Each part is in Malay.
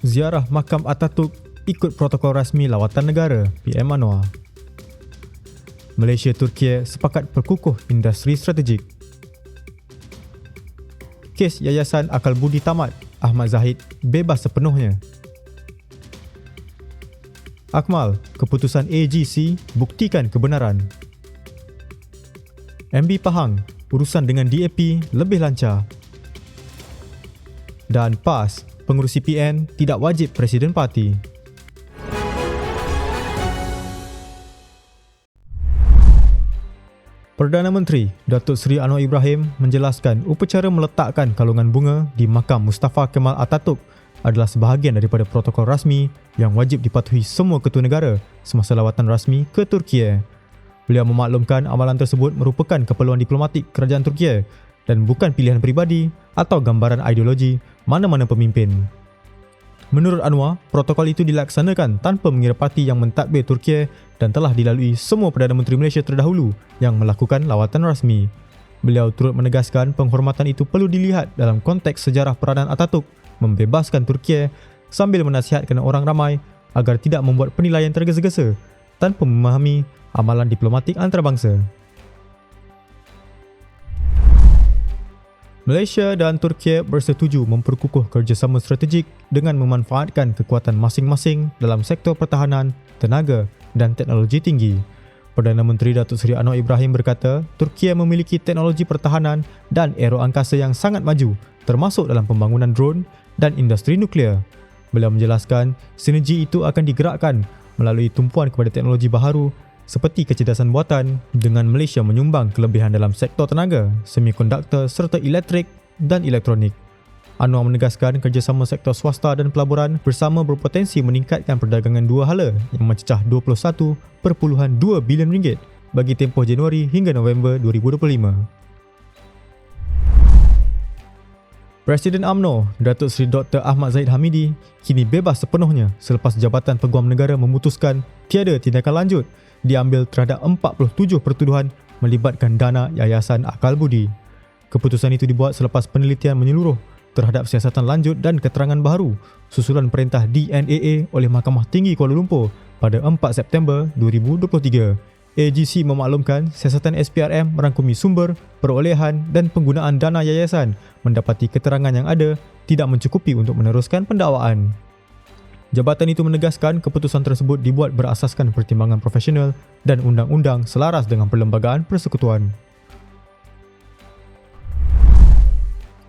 ziarah makam Ataturk ikut protokol rasmi lawatan negara PM Anwar. Malaysia Turki sepakat perkukuh industri strategik. Kes Yayasan Akal Budi tamat, Ahmad Zahid bebas sepenuhnya. Akmal, keputusan AGC buktikan kebenaran. MB Pahang, urusan dengan DAP lebih lancar. Dan PAS, pengurusi PN tidak wajib Presiden Parti. Perdana Menteri Datuk Seri Anwar Ibrahim menjelaskan upacara meletakkan kalungan bunga di makam Mustafa Kemal Atatürk adalah sebahagian daripada protokol rasmi yang wajib dipatuhi semua ketua negara semasa lawatan rasmi ke Turki. Beliau memaklumkan amalan tersebut merupakan keperluan diplomatik kerajaan Turki dan bukan pilihan peribadi atau gambaran ideologi mana-mana pemimpin. Menurut Anwar, protokol itu dilaksanakan tanpa mengira parti yang mentadbir Turki dan telah dilalui semua Perdana Menteri Malaysia terdahulu yang melakukan lawatan rasmi. Beliau turut menegaskan penghormatan itu perlu dilihat dalam konteks sejarah peranan Atatürk membebaskan Turki sambil menasihatkan orang ramai agar tidak membuat penilaian tergesa-gesa tanpa memahami amalan diplomatik antarabangsa. Malaysia dan Turki bersetuju memperkukuh kerjasama strategik dengan memanfaatkan kekuatan masing-masing dalam sektor pertahanan, tenaga dan teknologi tinggi. Perdana Menteri Datuk Seri Anwar Ibrahim berkata, Turki memiliki teknologi pertahanan dan aero angkasa yang sangat maju, termasuk dalam pembangunan drone dan industri nuklear. Beliau menjelaskan, sinergi itu akan digerakkan melalui tumpuan kepada teknologi baharu seperti kecerdasan buatan dengan Malaysia menyumbang kelebihan dalam sektor tenaga, semikonduktor serta elektrik dan elektronik. Anwar menegaskan kerjasama sektor swasta dan pelaburan bersama berpotensi meningkatkan perdagangan dua hala yang mencecah 21.2 bilion ringgit bagi tempoh Januari hingga November 2025. Presiden AMNO, Datuk Seri Dr. Ahmad Zahid Hamidi, kini bebas sepenuhnya selepas Jabatan Peguam Negara memutuskan tiada tindakan lanjut diambil terhadap 47 pertuduhan melibatkan dana Yayasan Akal Budi. Keputusan itu dibuat selepas penelitian menyeluruh terhadap siasatan lanjut dan keterangan baru susulan perintah DNAA oleh Mahkamah Tinggi Kuala Lumpur pada 4 September 2023. AGC memaklumkan siasatan SPRM merangkumi sumber, perolehan dan penggunaan dana yayasan mendapati keterangan yang ada tidak mencukupi untuk meneruskan pendakwaan. Jabatan itu menegaskan keputusan tersebut dibuat berasaskan pertimbangan profesional dan undang-undang selaras dengan perlembagaan persekutuan.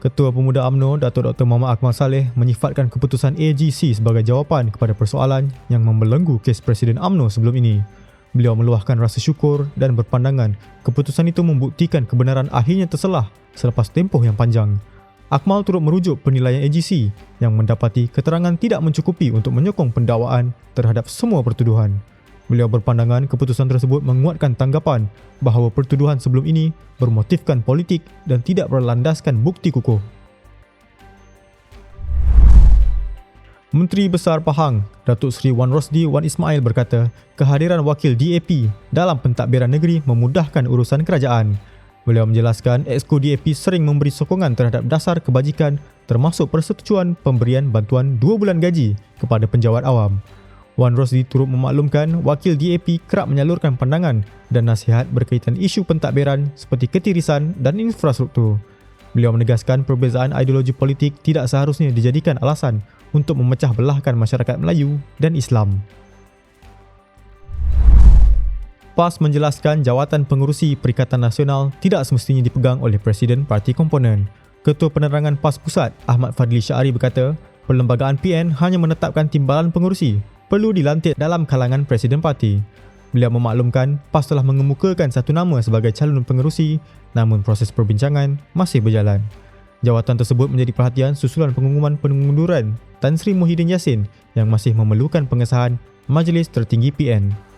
Ketua Pemuda AMNO Datuk Dr. Muhammad Akmal Saleh menyifatkan keputusan AGC sebagai jawapan kepada persoalan yang membelenggu kes Presiden AMNO sebelum ini. Beliau meluahkan rasa syukur dan berpandangan keputusan itu membuktikan kebenaran akhirnya terselah selepas tempoh yang panjang. Akmal turut merujuk penilaian AGC yang mendapati keterangan tidak mencukupi untuk menyokong pendakwaan terhadap semua pertuduhan. Beliau berpandangan keputusan tersebut menguatkan tanggapan bahawa pertuduhan sebelum ini bermotifkan politik dan tidak berlandaskan bukti kukuh. Menteri Besar Pahang, Datuk Seri Wan Rosdi Wan Ismail berkata, kehadiran wakil DAP dalam pentadbiran negeri memudahkan urusan kerajaan. Beliau menjelaskan Exco DAP sering memberi sokongan terhadap dasar kebajikan termasuk persetujuan pemberian bantuan 2 bulan gaji kepada penjawat awam. Wan Rosdi turut memaklumkan wakil DAP kerap menyalurkan pandangan dan nasihat berkaitan isu pentadbiran seperti ketirisan dan infrastruktur. Beliau menegaskan perbezaan ideologi politik tidak seharusnya dijadikan alasan untuk memecah belahkan masyarakat Melayu dan Islam. PAS menjelaskan jawatan pengurusi Perikatan Nasional tidak semestinya dipegang oleh Presiden Parti Komponen. Ketua Penerangan PAS Pusat, Ahmad Fadli Syari berkata, Perlembagaan PN hanya menetapkan timbalan pengurusi perlu dilantik dalam kalangan Presiden Parti. Beliau memaklumkan PAS telah mengemukakan satu nama sebagai calon pengerusi namun proses perbincangan masih berjalan. Jawatan tersebut menjadi perhatian susulan pengumuman pengunduran Tan Sri Muhyiddin Yassin yang masih memerlukan pengesahan Majlis Tertinggi PN.